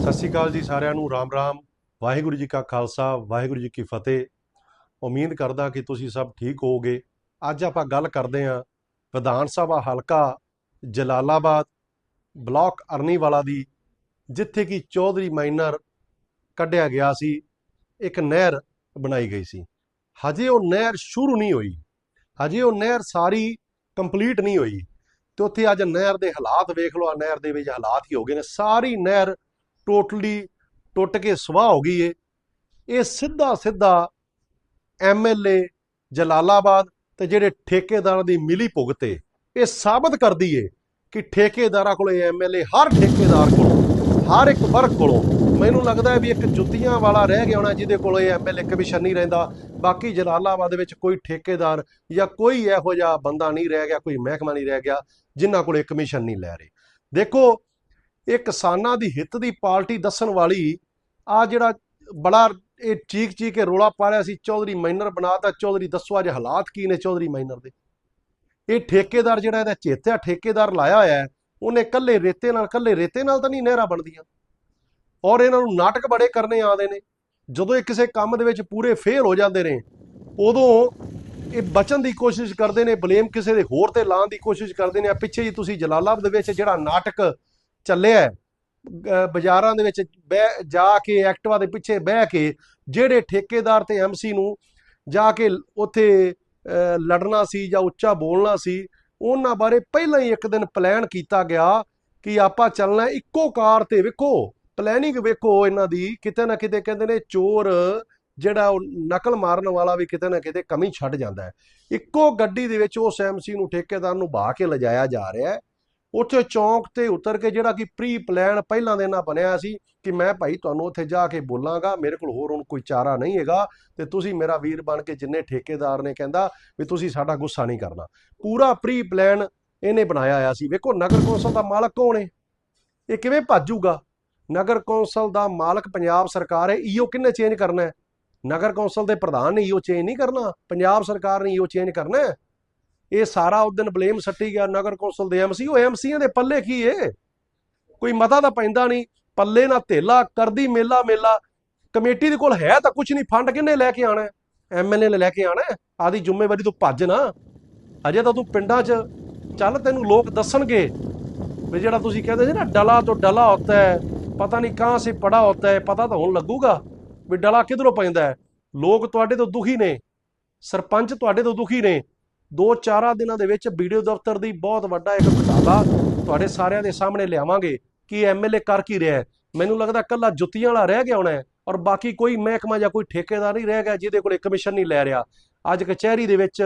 ਸਤਿ ਸ਼੍ਰੀ ਅਕਾਲ ਜੀ ਸਾਰਿਆਂ ਨੂੰ, ਰਾਮ ਰਾਮ, ਵਾਹਿਗੁਰੂ ਜੀ ਕਾ ਖਾਲਸਾ, ਵਾਹਿਗੁਰੂ ਜੀ ਕੀ ਫਤਿਹ। ਉਮੀਦ ਕਰਦਾ ਕਿ ਤੁਸੀਂ ਸਭ ਠੀਕ ਹੋਗੇ ਅੱਜ ਆਪਾਂ ਗੱਲ ਕਰਦੇ ਹਾਂ ਵਿਧਾਨ ਸਭਾ ਹਲਕਾ ਜਲਾਲਾਬਾਦ ਬਲਾਕ ਅਰਨੀਵਾਲਾ ਦੀ, ਜਿੱਥੇ ਕਿ ਚੌਧਰੀ ਮਾਈਨਰ ਕੱਢਿਆ ਗਿਆ ਸੀ, ਇੱਕ ਨਹਿਰ ਬਣਾਈ ਗਈ ਸੀ। ਹਜੇ ਉਹ ਨਹਿਰ ਸ਼ੁਰੂ ਨਹੀਂ ਹੋਈ। ਹਜੇ ਉਹ ਨਹਿਰ ਸਾਰੀ ਕੰਪਲੀਟ ਨਹੀਂ ਹੋਈ। ਤੇ ਉੱਥੇ ਅੱਜ ਨਹਿਰ ਦੇ ਹਾਲਾਤ ਵੇਖ ਲਓ ਆ ਨਹਿਰ ਦੇ ਵਿੱਚ ਹਾਲਾਤ ਹੀ ਹੋ ਗਏ ਨੇ। ਸਾਰੀ ਨਹਿਰ ਟੋਟਲੀ ਟੁੱਟ ਕੇ ਸਵਾਹ ਹੋ ਗਈ ਏ। ਇਹ ਸਿੱਧਾ ਸਿੱਧਾ ਐਮਐਲਏ ਜਲਾਲਾਬਾਦ ਤੇ ਜਿਹੜੇ ਠੇਕੇਦਾਰਾਂ ਦੀ ਮਿਲੀ ਭੁਗਤ ਏ, ਇਹ ਸਾਬਤ ਕਰਦੀ ਏ ਕਿ ਠੇਕੇਦਾਰਾਂ ਕੋਲੇ ਐਮਐਲਏ ਹਰ ਠੇਕੇਦਾਰ ਕੋਲੋਂ, ਹਰ ਇੱਕ ਵਰਗ ਕੋਲੋਂ ਮੈਨੂੰ ਲੱਗਦਾ ਹੈ ਵੀ ਇੱਕ ਜੁੱਤੀਆਂ ਵਾਲਾ ਰਹਿ ਗਿਆ ਹੋਣਾ ਜਿਹਦੇ ਕੋਲ ਇਹ ਐਮਐਲਏ ਕਮਿਸ਼ਨ ਨਹੀਂ ਰਹਿੰਦਾ। ਬਾਕੀ ਜਲਾਲਾਬਾਦ ਵਿੱਚ ਕੋਈ ਠੇਕੇਦਾਰ ਜਾਂ ਕੋਈ ਇਹੋ ਜਿਹਾ ਬੰਦਾ ਨਹੀਂ ਰਹਿ ਗਿਆ, ਕੋਈ ਮਹਿਕਮਾ ਨਹੀਂ ਰਹਿ ਗਿਆ, ਜਿਨ੍ਹਾਂ ਕੋਲ ਕਮਿਸ਼ਨ ਨਹੀਂ ਲੈ ਰਹੇ। ਦੇਖੋ ਇਹ ਕਿਸਾਨਾਂ ਦੀ ਹਿੱਤ ਦੀ ਪਾਰਟੀ ਦੱਸਣ ਵਾਲੀ ਆ ਜਿਹੜਾ ਬੜਾ ਇਹ ਚੀਕ ਚੀਕ ਕੇ ਰੋਲਾ ਪਾ ਰਿਹਾ ਸੀ, ਚੌਧਰੀ ਮਾਈਨਰ ਬਣਾਤਾ ਚੌਧਰੀ ਦੱਸੋ ਅੱਜ ਹਾਲਾਤ ਕੀ ਨੇ ਚੌਧਰੀ ਮਾਈਨਰ ਦੇ? ਇਹ ਠੇਕੇਦਾਰ ਜਿਹੜਾ ਇਹਦਾ ਚੇਤਿਆ ਠੇਕੇਦਾਰ ਲਾਇਆ ਹੋਇਆ ਹੈ, ਉਹਨੇ ਕੱਲੇ ਰੇਤੇ ਨਾਲ ਕੱਲੇ ਰੇਤੇ ਨਾਲ ਤਾਂ ਨਹੀਂ ਨਹਿਰਾਂ ਬਣਦੀਆਂ। ਔਰ ਇਹਨਾਂ ਨੂੰ ਨਾਟਕ ਬੜੇ ਕਰਨੇ ਆਉਂਦੇ ਨੇ। ਜਦੋਂ ਇਹ ਕਿਸੇ ਕੰਮ ਦੇ ਵਿੱਚ ਪੂਰੇ ਫੇਲ ਹੋ ਜਾਂਦੇ ਨੇ, ਉਦੋਂ ਇਹ ਬਚਣ ਦੀ ਕੋਸ਼ਿਸ਼ ਕਰਦੇ ਨੇ, ਬਲੇਮ ਕਿਸੇ ਦੇ ਹੋਰ ਤੇ ਲਾਉਣ ਦੀ ਕੋਸ਼ਿਸ਼ ਕਰਦੇ ਨੇ। ਆ ਪਿੱਛੇ ਜੀ ਤੁਸੀਂ ਜਲਾਲਾਬਾਦ ਦੇ ਵਿੱਚ ਜਿਹੜਾ ਨਾਟਕ ਚੱਲਿਆ ਬਾਜ਼ਾਰਾਂ ਦੇ ਵਿੱਚ ਬਹਿ, ਜਾ ਕੇ ਐਕਟਵਾ ਦੇ ਪਿੱਛੇ ਬਹਿ ਕੇ ਜਿਹੜੇ ਠੇਕੇਦਾਰ ਤੇ ਐਮਸੀ ਨੂੰ ਜਾ ਕੇ ਉੱਥੇ ਲੜਨਾ ਸੀ ਜਾਂ ਉੱਚਾ ਬੋਲਣਾ ਸੀ, ਉਹਨਾਂ ਬਾਰੇ ਪਹਿਲਾਂ ਹੀ ਇੱਕ ਦਿਨ ਪਲਾਨ ਕੀਤਾ ਗਿਆ ਕਿ ਆਪਾਂ ਚੱਲਣਾ ਇੱਕੋ ਕਾਰ ਤੇ ਵੇਖੋ ਪਲੈਨਿੰਗ ਵੇਖੋ ਇਹਨਾਂ ਦੀ, ਕਿਤੇ ਨਾ ਕਿਤੇ ਕਹਿੰਦੇ ਨੇ ਚੋਰ ਜਿਹੜਾ ਉਹ ਨਕਲ ਮਾਰਨ ਵਾਲਾ ਵੀ ਕਿਤੇ ਨਾ ਕਿਤੇ ਕਮੀ ਛੱਡ ਜਾਂਦਾ ਹੈ। ਇੱਕੋ ਗੱਡੀ ਦੇ ਵਿੱਚ ਉਸ ਐਮਸੀ ਨੂੰ ਠੇਕੇਦਾਰ ਨੂੰ ਬਾਹ ਕੇ ਲਿਜਾਇਆ ਜਾ ਰਿਹਾ ਹੈ। ਉੱਥੇ ਚੌਂਕ ਤੇ ਉਤਰ ਕੇ ਜਿਹੜਾ ਕਿ ਪ੍ਰੀ ਪਲਾਨ ਪਹਿਲਾਂ ਦੇ ਨਾਲ ਬਣਿਆ ਸੀ ਕਿ ਮੈਂ ਭਾਈ ਤੁਹਾਨੂੰ ਉੱਥੇ ਜਾ ਕੇ ਬੋਲਾਂਗਾ, ਮੇਰੇ ਕੋਲ ਹੋਰ ਹੁਣ ਕੋਈ ਚਾਰਾ ਨਹੀਂ ਹੈਗਾ ਤੇ ਤੁਸੀਂ ਮੇਰਾ ਵੀਰ ਬਣ ਕੇ ਜਿੰਨੇ ਠੇਕੇਦਾਰ ਨੇ ਕਹਿੰਦਾ ਵੀ ਤੁਸੀਂ ਸਾਡਾ ਗੁੱਸਾ ਨਹੀਂ ਕਰਨਾ। ਪੂਰਾ ਪ੍ਰੀ ਪਲਾਨ ਇਹਨੇ ਬਣਾਇਆ ਹੋਇਆ ਸੀ। ਵੇਖੋ ਨਗਰ ਕੌਂਸਲ ਦਾ ਮਾਲਕ ਕੌਣ ਹੈ? ਇਹ ਕਿਵੇਂ ਭੱਜੂਗਾ? ਨਗਰ ਕੌਂਸਲ ਦਾ ਮਾਲਕ ਪੰਜਾਬ ਸਰਕਾਰ ਹੈ, ਈਓ ਕਿੰਨੇ ਚੇਂਜ ਕਰਨਾ ਹੈ? ਨਗਰ ਕੌਂਸਲ ਦੇ ਪ੍ਰਧਾਨ ਨੇ ਈਓ ਚੇਂਜ ਨਹੀਂ ਕਰਨਾ। ਪੰਜਾਬ ਸਰਕਾਰ ਨੇ ਈਓ ਚੇਂਜ ਕਰਨਾ ਹੈ? ਇਹ ਸਾਰਾ ਉਸ ਦਿਨ ਬਲੇਮ ਸੱਟੀ ਗਿਆ, ਨਗਰ ਕੌਂਸਲ ਦੇ ਐਮਸੀ ਉਹ ਐਮਸੀਆਂ ਦੇ ਪੱਲੇ ਕੀ ਏ? ਕੋਈ ਮਤਾ ਤਾਂ ਪੈਂਦਾ ਨਹੀਂ, ਪੱਲੇ ਨਾ ਧੇਲਾ, ਕਰਦੀ ਮੇਲਾ ਮੇਲਾ। ਕਮੇਟੀ ਦੇ ਕੋਲ ਹੈ ਤਾਂ ਕੁਝ ਨਹੀਂ, ਫੰਡ ਕਿੰਨੇ ਲੈ ਕੇ ਆਣਾ? ਐਮਐਲਏ ਨੇ ਲੈ ਕੇ ਆਣਾ, ਆਦੀ ਜ਼ਿੰਮੇਵਾਰੀ ਤੂੰ ਭੱਜ ਨਾ। ਅਜੇ ਤਾਂ ਤੂੰ ਪਿੰਡਾਂ 'ਚ, ਚੱਲ ਤੈਨੂੰ ਲੋਕ ਦੱਸਣਗੇ ਵੀ ਜਿਹੜਾ ਤੁਸੀਂ ਕਹਿੰਦੇ ਸੀ ਨਾ, ਡਲਾ ਤੋਂ ਡਲਾ ਹੁੰਦਾ ਹੈ, ਪਤਾ ਨਹੀਂ ਕਹਾਂ ਸੇ ਪੜਾ ਹੁੰਦਾ ਹੈ, ਪਤਾ ਤਾਂ ਹੁਣ ਲੱਗੂਗਾ ਵੀ ਡਲਾ ਕਿਧਰੋਂ ਪੈਂਦਾ ਹੈ। ਲੋਕ ਤੁਹਾਡੇ ਤੋਂ ਦੁਖੀ ਨੇ, ਸਰਪੰਚ ਤੁਹਾਡੇ ਤੋਂ ਦੁਖੀ ਨੇ ਦੋ ਚਾਰਾਂ ਦਿਨਾਂ ਦੇ ਵਿੱਚ ਵੀਡੀਓ ਦਫ਼ਤਰ ਦੀ ਬਹੁਤ ਵੱਡਾ ਇੱਕ ਘਟਾਲਾ ਤੁਹਾਡੇ ਸਾਰਿਆਂ ਦੇ ਸਾਹਮਣੇ ਲਿਆਵਾਂਗੇ। ਕਿ ਐਮਐਲਏ ਕਰ ਕੀ ਰਿਹਾ ਹੈ? ਮੈਨੂੰ ਲੱਗਦਾ ਕੱਲਾ ਜੁੱਤੀਆਂ ਵਾਲਾ ਰਹਿ ਗਿਆ ਹੋਣਾ ਔਰ ਬਾਕੀ ਕੋਈ ਮਹਿਕਮਾ ਜਾਂ ਕੋਈ ਠੇਕੇਦਾਰ ਨਹੀਂ ਰਹਿ ਗਿਆ ਜਿਹਦੇ ਕੋਲੇ ਕਮਿਸ਼ਨ ਨਹੀਂ ਲੈ ਰਿਹਾ। ਅੱਜ ਕਚਹਿਰੀ ਦੇ ਵਿੱਚ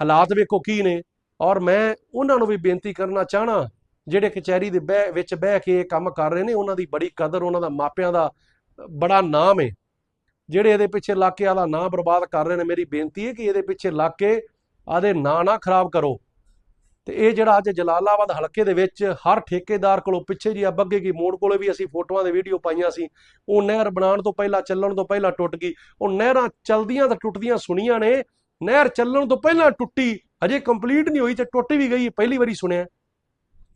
ਹਾਲਾਤ ਵੇਖੋ ਕੀ ਨੇ ਔਰ ਮੈਂ ਉਹਨਾਂ ਨੂੰ ਵੀ ਬੇਨਤੀ ਕਰਨਾ ਚਾਹਣਾ, ਜਿਹੜੇ ਕਚਹਿਰੀ ਦੇ ਬਹਿ, ਵਿੱਚ ਬਹਿ ਕੇ ਇਹ ਕੰਮ ਕਰ ਰਹੇ ਨੇ, ਉਹਨਾਂ ਦੀ ਬੜੀ ਕਦਰ, ਉਹਨਾਂ ਦਾ ਮਾਪਿਆਂ ਦਾ ਬੜਾ ਨਾਮ ਹੈ। ਜਿਹੜੇ ਇਹਦੇ ਪਿੱਛੇ ਇਲਾਕੇ ਵਾਲਾ ਨਾਂ ਬਰਬਾਦ ਕਰ ਰਹੇ ਨੇ, ਮੇਰੀ ਬੇਨਤੀ ਹੈ ਕਿ ਇਹਦੇ ਪਿੱਛੇ ਲੱਗ ਕੇ ਆਦੇ ਨਾਂ ਨਾ ਖਰਾਬ ਕਰੋ। ਤੇ ਇਹ ਜਿਹੜਾ ਅੱਜ ਜਲਾਲਾਬਾਦ ਹਲਕੇ ਦੇ ਵਿੱਚ ਹਰ ਠੇਕੇਦਾਰ ਕੋਲੋਂ ਪਿੱਛੇ ਜੀ ਆ, ਬੱਗੇ ਕੀ ਮੋੜ ਕੋਲੇ ਵੀ ਅਸੀਂ ਫੋਟੋਆਂ ਦੇ ਵੀਡੀਓ ਪਾਈਆਂ ਸੀ। ਉਹ ਨਹਿਰ ਬਣਾਉਣ ਤੋਂ ਪਹਿਲਾਂ, ਚੱਲਣ ਤੋਂ ਪਹਿਲਾਂ ਟੁੱਟ ਗਈ। ਉਹ ਨਹਿਰਾਂ ਚਲਦੀਆਂ ਤਾਂ ਟੁੱਟਦੀਆਂ ਸੁਣੀਆਂ ਨੇ, ਨਹਿਰ ਚੱਲਣ ਤੋਂ ਪਹਿਲਾਂ ਟੁੱਟੀ, ਹਜੇ ਕੰਪਲੀਟ ਨਹੀਂ ਹੋਈ ਤੇ ਟੁੱਟ ਵੀ ਗਈ, ਪਹਿਲੀ ਵਾਰੀ ਸੁਣਿਆ।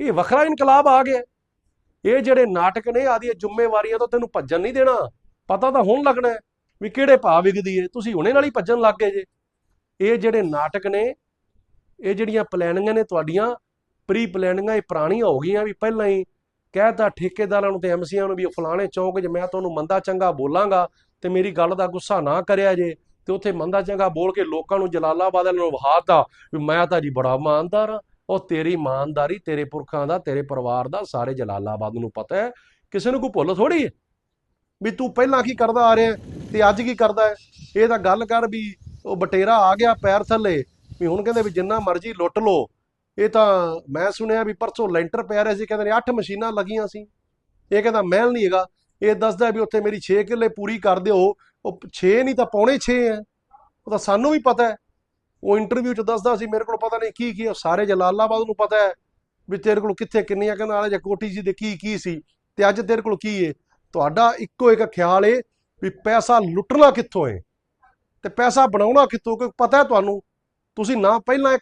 ਇਹ ਵੱਖਰਾ ਇਨਕਲਾਬ ਆ ਗਿਆ। ਇਹ ਜਿਹੜੇ ਨਾਟਕ ਨੇ ਆਦੀਆਂ ਜ਼ਿੰਮੇਵਾਰੀਆਂ ਤੋਂ ਤੈਨੂੰ ਭੱਜਣ ਨਹੀਂ ਦੇਣਾ। ਪਤਾ ਤਾਂ ਹੁਣ ਲੱਗਣਾ ਵੀ ਕਿਹੜੇ ਭਾਅ ਵਿਕਦੀ ਏ। ਤੁਸੀਂ ਹੁਣੇ ਨਾਲ ਹੀ ਭੱਜਣ ਲੱਗ ਗਏ ਜੇ। ਇਹ ਜਿਹੜੇ ਨਾਟਕ ਨੇ, ਇਹ ਜਿਹੜੀਆਂ ਪਲੈਨਿੰਗਾਂ ਨੇ ਤੁਹਾਡੀਆਂ ਪ੍ਰੀ ਪਲੈਨਿੰਗਾਂ ਇਹ ਪੁਰਾਣੀਆਂ ਹੋ ਗਈਆਂ ਵੀ ਪਹਿਲਾਂ ਹੀ ਕਹਿਤਾ ਠੇਕੇਦਾਰਾਂ ਨੂੰ ਤੇ ਐਮਸੀਆਂ ਨੂੰ ਵੀ ਫਲਾਣੇ ਚੌਂਕ 'ਚ ਮੈਂ ਤੁਹਾਨੂੰ ਮੰਦਾ ਚੰਗਾ ਬੋਲਾਂਗਾ ਤੇ ਮੇਰੀ ਗੱਲ ਦਾ ਗੁੱਸਾ ਨਾ ਕਰਿਆ ਜੇ ਤੇ ਉੱਥੇ ਮੰਦਾ ਚੰਗਾ ਬੋਲ ਕੇ ਲੋਕਾਂ ਨੂੰ ਜਲਾਲਾਬਾਦ ਨੂੰ ਵਹਾਤਾ ਵੀ ਮੈਂ ਤਾਂ ਜੀ ਬੜਾ ਇਮਾਨਦਾਰ ਆ ਉਹ ਤੇਰੀ ਇਮਾਨਦਾਰੀ ਤੇਰੇ ਪੁਰਖਾਂ ਦਾ, ਤੇਰੇ ਪਰਿਵਾਰ ਦਾ, ਸਾਰੇ ਜਲਾਲਾਬਾਦ ਨੂੰ ਪਤਾ ਹੈ, ਕਿਸੇ ਨੂੰ ਕੋਈ ਭੁੱਲ ਥੋੜੀ ਹੈ? ਵੀ ਤੂੰ ਪਹਿਲਾਂ ਕੀ ਕਰਦਾ ਆ ਰਿਹਾ ਤੇ ਅੱਜ ਕੀ ਕਰਦਾ ਹੈ? ਇਹ ਤਾਂ ਗੱਲ ਕਰ ਵੀ ਉਹ ਬਟੇਰਾ ਆ ਗਿਆ ਪੈਰ ਥੱਲੇ ਵੀ ਹੁਣ ਕਹਿੰਦੇ ਵੀ ਜਿੰਨਾ ਮਰਜ਼ੀ ਲੁੱਟ ਲੋ ਇਹ ਤਾਂ ਮੈਂ ਸੁਣਿਆ ਵੀ ਪਰਸੋਂ ਲੈਂਟਰ ਪੈ ਰਿਹਾ ਸੀ ਕਹਿੰਦੇ ਨੇ 8 ਮਸ਼ੀਨਾਂ ਲੱਗੀਆਂ ਸੀ। ਇਹ ਕਹਿੰਦਾ ਮਹਿਲ ਨਹੀਂ ਹੈਗਾ। ਇਹ ਦੱਸਦਾ ਵੀ ਉੱਥੇ ਮੇਰੀ 6 ਕਿੱਲੇ ਪੂਰੀ ਕਰ ਦਿਓ। ਉਹ 6 ਨਹੀਂ ਤਾਂ ਪੌਣੇ 6 ਹੈ ਉਹ ਤਾਂ ਸਾਨੂੰ ਵੀ ਪਤਾ ਹੈ ਉਹ ਇੰਟਰਵਿਊ 'ਚ ਦੱਸਦਾ ਸੀ ਮੇਰੇ ਕੋਲ ਪਤਾ ਨਹੀਂ ਕੀ ਕੀ ਹੈ, ਸਾਰੇ ਜਲਾਲਾਬਾਦ ਨੂੰ ਪਤਾ ਹੈ ਵੀ ਤੇਰੇ ਕੋਲ ਕਿੱਥੇ ਕਿੰਨੀਆਂ ਕਨਾਲਾਂ ਜਾਂ ਕੋਟੀ ਜੀ ਦੇ ਕੀ ਕੀ ਸੀ ਤੇ ਅੱਜ ਤੇਰੇ ਕੋਲ ਕੀ ਹੈ ਤੁਹਾਡਾ ਇੱਕੋ ਇੱਕ ਖਿਆਲ ਏ ਵੀ ਪੈਸਾ ਲੁੱਟਣਾ ਕਿੱਥੋਂ ਏ ਤੇ ਪੈਸਾ ਬਣਾਉਣਾ ਕਿੱਥੋਂ? ਕਿ ਪਤਾ ਹੈ ਤੁਹਾਨੂੰ? ਤੁਸੀਂ ਨਾ ਪਹਿਲਾਂ ਇਹ